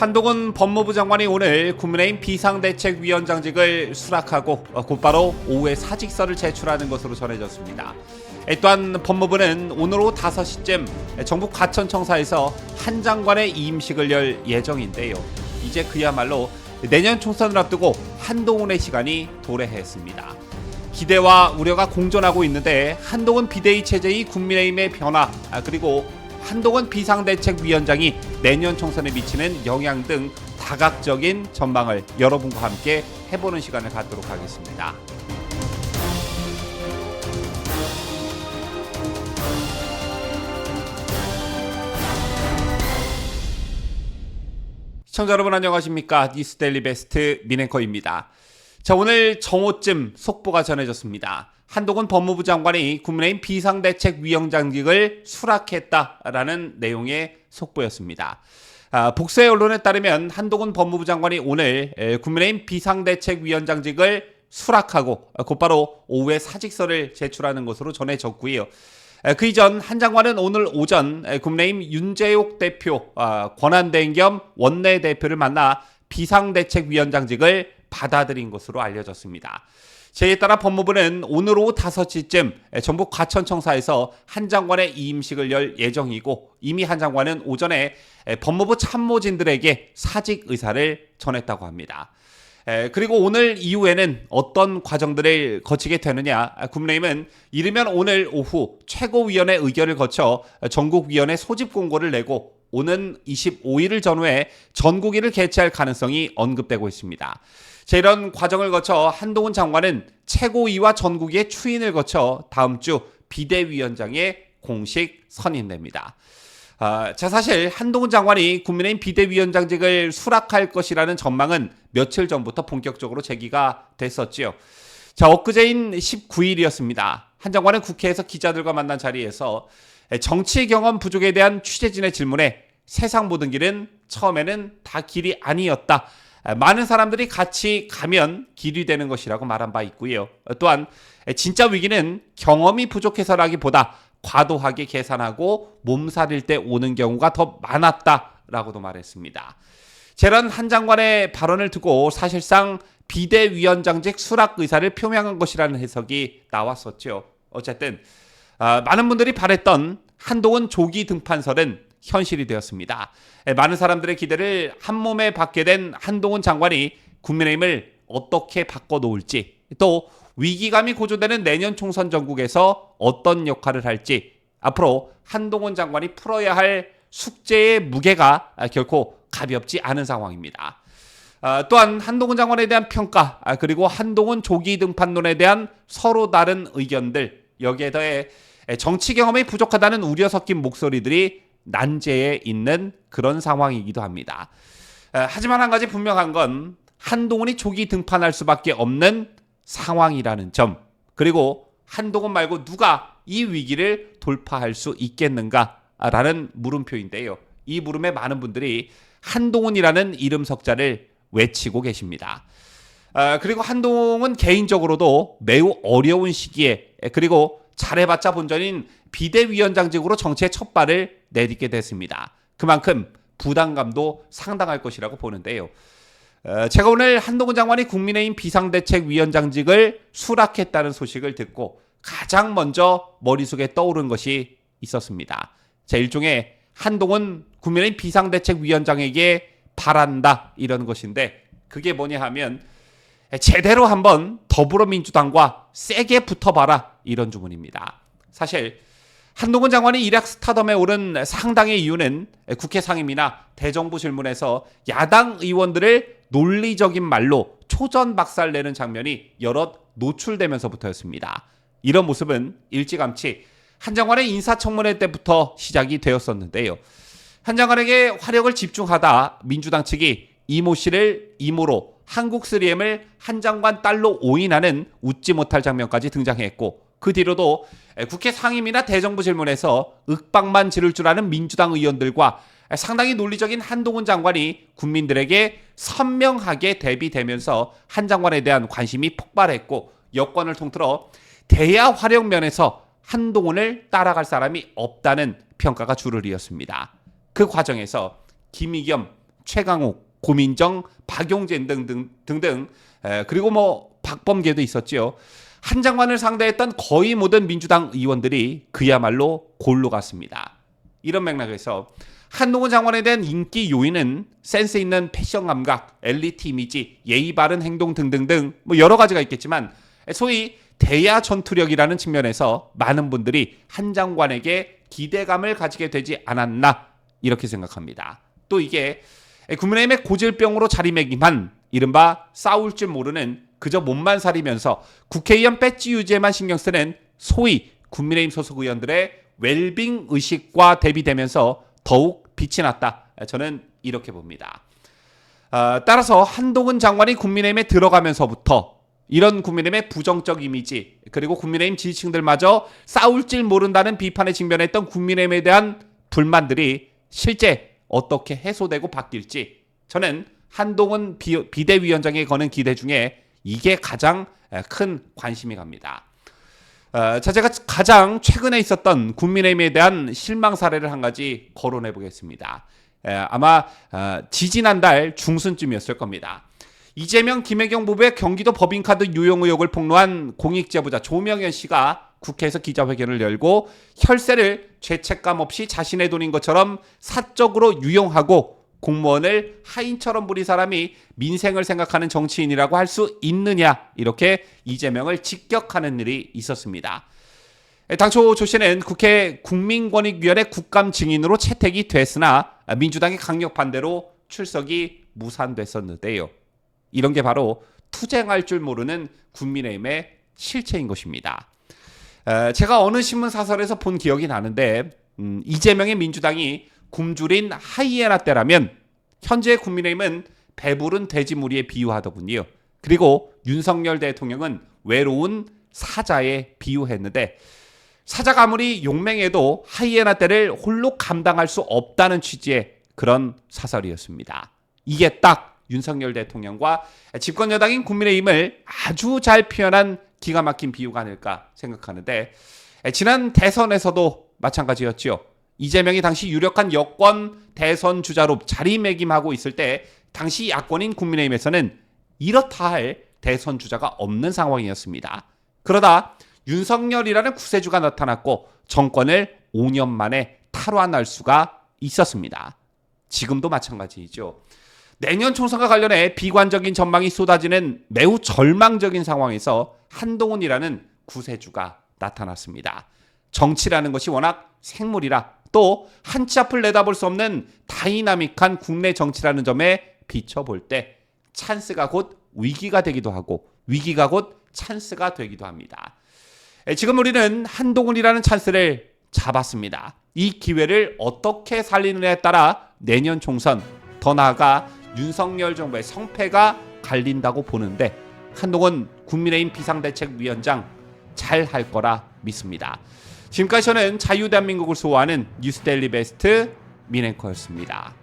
한동훈 법무부 장관이 오늘 국민의힘 비상대책위원장직을 수락하고 어, 곧바로 오후에 사직서를 제출하는 것으로 전해졌습니다. 에, 또한 법무부는 오늘 오후 5시쯤 정부 과천청사에서 한 장관의 이임식을 열 예정인데요. 이제 그야말로 내년 총선을 앞두고 한동훈의 시간이 도래했습니다. 기대와 우려가 공존하고 있는데 한동훈 비대위 체제의 국민의힘의 변화 아, 그리고 한동훈 비상대책위원장이 내년 총선에 미치는 영향 등 다각적인 전망을 여러분과 함께 해보는 시간을 갖도록 하겠습니다. 시청자 여러분 안녕하십니까 뉴스데일리 베스트 민앵커입니다. 자 오늘 정오쯤 속보가 전해졌습니다. 한동훈 법무부 장관이 국민의힘 비상대책위원장직을 수락했다라는 내용의 속보였습니다. 아, 복수의 언론에 따르면 한동훈 법무부 장관이 오늘 에, 국민의힘 비상대책위원장직을 수락하고 어, 곧바로 오후에 사직서를 제출하는 것으로 전해졌고요. 에, 그 이전 한 장관은 오늘 오전 에, 국민의힘 윤재옥 대표 아, 권한대행 겸 원내대표를 만나 비상대책위원장직을 받아들인 것으로 알려졌습니다. 제에 따라 법무부는 오늘 오후 5시쯤 전북 과천청사에서 한 장관의 이임식을 열 예정이고 이미 한 장관은 오전에 법무부 참모진들에게 사직 의사를 전했다고 합니다. 그리고 오늘 이후에는 어떤 과정들을 거치게 되느냐 국민의힘은 이르면 오늘 오후 최고위원회 의결을 거쳐 전국위원회 소집 공고를 내고 오는 25일을 전후에 전국위를 개최할 가능성이 언급되고 있습니다. 자, 이런 과정을 거쳐 한동훈 장관은 최고위와 전국위의 추인을 거쳐 다음 주 비대위원장에 공식 선임됩니다. 아, 자, 사실 한동훈 장관이 국민의힘 비대위원장직을 수락할 것이라는 전망은 며칠 전부터 본격적으로 제기가 됐었지요. 자, 엊그제인 19일이었습니다. 한 장관은 국회에서 기자들과 만난 자리에서 정치 경험 부족에 대한 취재진의 질문에 세상 모든 길은 처음에는 다 길이 아니었다. 많은 사람들이 같이 가면 길이 되는 것이라고 말한 바 있고요. 또한 진짜 위기는 경험이 부족해서라기보다 과도하게 계산하고 몸살일 때 오는 경우가 더 많았다라고도 말했습니다. 재란 한 장관의 발언을 두고 사실상 비대위원장직 수락 의사를 표명한 것이라는 해석이 나왔었죠. 어쨌든 아, 많은 분들이 바랬던 한동훈 조기 등판설은 현실이 되었습니다. 많은 사람들의 기대를 한 몸에 받게 된 한동훈 장관이 국민의힘을 어떻게 바꿔놓을지 또 위기감이 고조되는 내년 총선 전국에서 어떤 역할을 할지 앞으로 한동훈 장관이 풀어야 할 숙제의 무게가 결코 가볍지 않은 상황입니다. 아, 또한 한동훈 장관에 대한 평가 아, 그리고 한동훈 조기 등판론에 대한 서로 다른 의견들 여기에 더해 정치 경험이 부족하다는 우려 섞인 목소리들이 난제에 있는 그런 상황이기도 합니다. 하지만 한 가지 분명한 건 한동훈이 조기 등판할 수밖에 없는 상황이라는 점 그리고 한동훈 말고 누가 이 위기를 돌파할 수 있겠는가라는 물음표인데요. 이 물음에 많은 분들이 한동훈이라는 이름 석자를 외치고 계십니다. 그리고 한동훈은 개인적으로도 매우 어려운 시기에 그리고 잘해봤자 본전인 비대위원장직으로 정치의 첫 발을 내딛게 됐습니다. 그만큼 부담감도 상당할 것이라고 보는데요. 어, 제가 오늘 한동훈 장관이 국민의힘 비상대책위원장직을 수락했다는 소식을 듣고 가장 먼저 머릿속에 떠오른 것이 있었습니다. 자, 일종의 한동훈 국민의힘 비상대책위원장에게 바란다 이런 것인데 그게 뭐냐 하면 제대로 한번 더불어민주당과 세게 붙어봐라 이런 주문입니다. 사실 한동훈 장관이 일약 스타덤에 오른 상당의 이유는 국회 상임이나 대정부 질문에서 야당 의원들을 논리적인 말로 초전 박살내는 장면이 여럿 노출되면서부터였습니다. 이런 모습은 일찌감치 한 장관의 인사청문회 때부터 시작이 되었었는데요. 한 장관에게 화력을 집중하다 민주당 측이 이모 씨를 이모로 한국 3M을 한 장관 딸로 오인하는 웃지 못할 장면까지 등장했고 그 뒤로도 국회 상임이나 대정부 질문에서 윽박만 지를 줄 아는 민주당 의원들과 상당히 논리적인 한동훈 장관이 국민들에게 선명하게 대비되면서 한 장관에 대한 관심이 폭발했고 여권을 통틀어 대야 활용 면에서 한동훈을 따라갈 사람이 없다는 평가가 줄을 이었습니다. 그 과정에서 김의겸, 최강욱, 고민정, 박용진 등등 등등 에, 그리고 뭐 박범계도 있었지요. 한 장관을 상대했던 거의 모든 민주당 의원들이 그야말로 골로 갔습니다. 이런 맥락에서 한동훈 장관에 대한 인기 요인은 센스 있는 패션 감각, 엘리트 이미지, 예의 바른 행동 등등등 뭐 여러 가지가 있겠지만 소위 대야 전투력이라는 측면에서 많은 분들이 한 장관에게 기대감을 가지게 되지 않았나 이렇게 생각합니다. 또 이게 국민의힘의 고질병으로 자리매김한 이른바 싸울 줄 모르는 그저 몸만 사리면서 국회의원 배지 유지에만 신경 쓰는 소위 국민의힘 소속 의원들의 웰빙 의식과 대비되면서 더욱 빛이 났다. 저는 이렇게 봅니다. 어, 따라서 한동훈 장관이 국민의힘에 들어가면서부터 이런 국민의힘의 부정적 이미지 그리고 국민의힘 지지층들마저 싸울 줄 모른다는 비판에 직면했던 국민의힘에 대한 불만들이 실제 어떻게 해소되고 바뀔지 저는 한동훈 비, 비대위원장에 거는 기대 중에 이게 가장 큰 관심이 갑니다. 어, 자, 제가 가장 최근에 있었던 국민의힘에 대한 실망 사례를 한 가지 거론해 보겠습니다. 에, 아마 어, 지지난달 중순쯤이었을 겁니다. 이재명, 김혜경 부부의 경기도 법인카드 유용 의혹을 폭로한 공익제보자 조명현 씨가 국회에서 기자회견을 열고 혈세를 죄책감 없이 자신의 돈인 것처럼 사적으로 유용하고 공무원을 하인처럼 부린 사람이 민생을 생각하는 정치인이라고 할 수 있느냐 이렇게 이재명을 직격하는 일이 있었습니다. 당초 조 씨는 국회 국민권익위원회 국감 증인으로 채택이 됐으나 민주당의 강력 반대로 출석이 무산됐었는데요. 이런 게 바로 투쟁할 줄 모르는 국민의힘의 실체인 것입니다. 제가 어느 신문 사설에서 본 기억이 나는데 음, 이재명의 민주당이 굶주린 하이에나 때라면 현재 국민의힘은 배부른 돼지무리에 비유하더군요. 그리고 윤석열 대통령은 외로운 사자에 비유했는데 사자가 아무리 용맹해도 하이에나 때를 홀로 감당할 수 없다는 취지의 그런 사설이었습니다. 이게 딱 윤석열 대통령과 집권 여당인 국민의힘을 아주 잘 표현한 기가 막힌 비유가 아닐까 생각하는데 지난 대선에서도 마찬가지였지요. 이재명이 당시 유력한 여권 대선 주자로 자리매김하고 있을 때 당시 야권인 국민의힘에서는 이렇다 할 대선 주자가 없는 상황이었습니다. 그러다 윤석열이라는 구세주가 나타났고 정권을 5년 만에 탈환할 수가 있었습니다. 지금도 마찬가지이죠. 내년 총선과 관련해 비관적인 전망이 쏟아지는 매우 절망적인 상황에서 한동훈이라는 구세주가 나타났습니다. 정치라는 것이 워낙 생물이라 또 한치 앞을 내다볼 수 없는 다이나믹한 국내 정치라는 점에 비춰볼 때 찬스가 곧 위기가 되기도 하고 위기가 곧 찬스가 되기도 합니다. 지금 우리는 한동훈이라는 찬스를 잡았습니다. 이 기회를 어떻게 살리느냐에 따라 내년 총선 더 나아가 윤석열 정부의 성패가 갈린다고 보는데 한동훈 국민의힘 비상대책위원장 잘 할 거라 믿습니다. 지금까지 저는 자유대한민국을 수호하는 뉴스데일리 베스트 민앵커였습니다.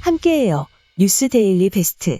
함께해요. 뉴스 데일리 베스트.